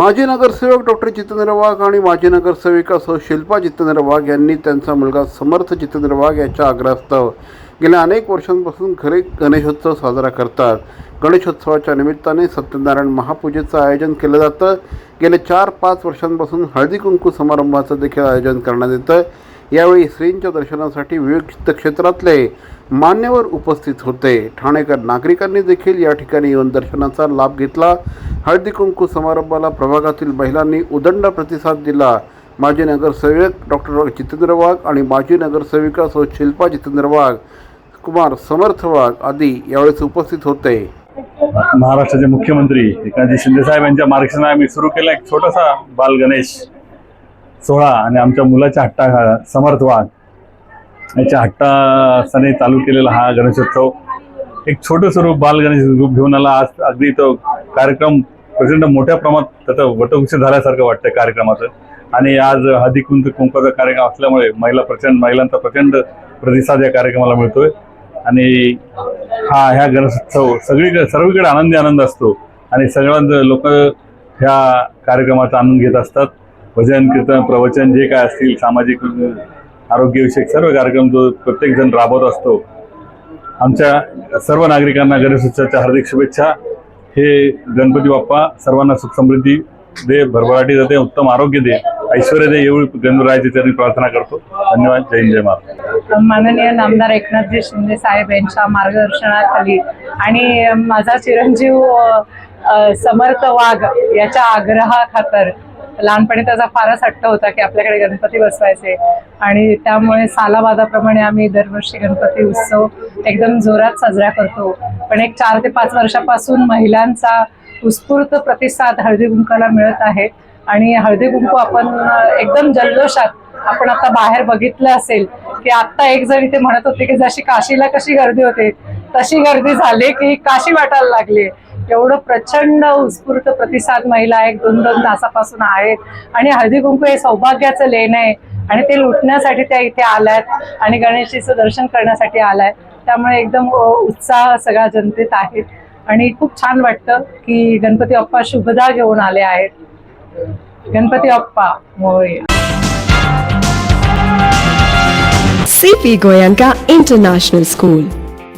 माजी नगरसेवक डॉक्टर जितेंद्र वाघ आणि माजी नगरसेविका सह शिल्पा जितेंद्र वाघ यांनी त्यांचा मुलगा समर्थ जितेंद्र वाघ याच्या आग्रहास्तव गेल्या अनेक वर्षांपासून घरी गणेशोत्सव साजरा करतात. गणेशोत्सवाच्या निमित्ताने सत्यनारायण महापूजेचं आयोजन केलं जातं. गेल्या चार पाच वर्षांपासून हळदी कुंकू समारंभाचं देखील आयोजन करण्यात येतं. यावेळी श्रींच्या दर्शनासाठी विविध क्षेत्रातले मान्यवर उपस्थित होते. ठाणेकर नागरिकांनी देखील या ठिकाणी येऊन दर्शनाचा लाभ घेतला. हळदी कुंकू समारंभाला प्रभागातील महिलांनी उदंड प्रतिसाद दिला. माजी नगरसेवक डॉक्टर जितेंद्र वाघ आणि माजी नगरसेविका सौ शिल्पा जितेंद्र वाघ कुमार समर्थ वाघ आदी यावेळेस उपस्थित होते. महाराष्ट्राचे मुख्यमंत्री एकनाथजी शिंदे साहेब यांच्या मार्गदर्शनाने आम्ही सुरू केला एक छोटासा बाल गणेश सोहळा आणि आमच्या मुलाच्या हट्टा समर्थ वाघ. याच्या हट्टासाने चालू केलेला हा गणेशोत्सव. एक छोटं स्वरूप बाल गणेश रूप घेऊन आला. आज अगदी तो कार्यक्रम प्रचंड मोठ्या प्रमाणात त्याचं वटवृक्ष झाल्यासारखं वाटतं कार्यक्रमाचं. आणि आज हळदी कुंक कुंकाचा कार्यक्रम असल्यामुळे महिला प्रचंड महिलांचा प्रचंड प्रतिसाद या कार्यक्रमाला मिळतोय. आणि हा ह्या गणेशोत्सव सगळीकडे सर्वीकडे आनंदी आनंद असतो. आणि सगळ्यांचं लोक ह्या कार्यक्रमाचा आनंद घेत असतात. भजन कीर्तन प्रवचन जे काय असतील सामाजिक आरोग्यविषयक सर्व कार्यक्रम जो प्रत्येक जण राबवत असतो आमच्या सर्व नागरिकांना गणेशोत्सवाच्या हार्दिक शुभेच्छा. हे गणपती बाप्पा सर्वांना सुख समृद्धी दे भरभराटी दे उत्तम आरोग्य दे ऐश्वर दे एवढी गणरायाची त्यांनी प्रार्थना करतो. धन्यवाद जय हिंद जय महाराज माननीय नामदार एकनाथजी शिंदे साहेब यांच्या मार्गदर्शनाखाली आणि माझा चिरंजीव समर्थ वाघ याच्या आग्रहाखातर लहानपणी त्याचा फारच हट्ट होता की आपल्याकडे गणपती बसवायचे. आणि त्यामुळे सालाबादाप्रमाणे आम्ही दरवर्षी गणपती उत्सव एकदम जोरात साजरा करतो. पण एक चार ते पाच वर्षापासून महिलांचा उत्स्फूर्त प्रतिसाद हळदी कुंकाला मिळत आहे. आणि हळदी कुंकू आपण एकदम जल्लोषात आपण आता बाहेर बघितलं असेल की आता एक जण इथे म्हणत होते की जशी काशीला कशी गर्दी होते तशी गर्दी झाली की काशी वाटायला लागली एवढं प्रचंड उत्स्फूर्त प्रतिसाद महिला एक दोन दोन तासापासून आहेत. आणि हळदी कुंकू हे सौभाग्याचं लेण आहे. आणि ते लुटण्यासाठी त्या इथे आल्यात आणि गणेशजीचं दर्शन करण्यासाठी आलाय त्यामुळे एकदम उत्साह सगळ्या जनतेत आहे आणि खूप छान वाटतं की गणपती बाप्पा शुभदा घेऊन आले आहेत. Ganpati Bappa Morya CP Goenka international school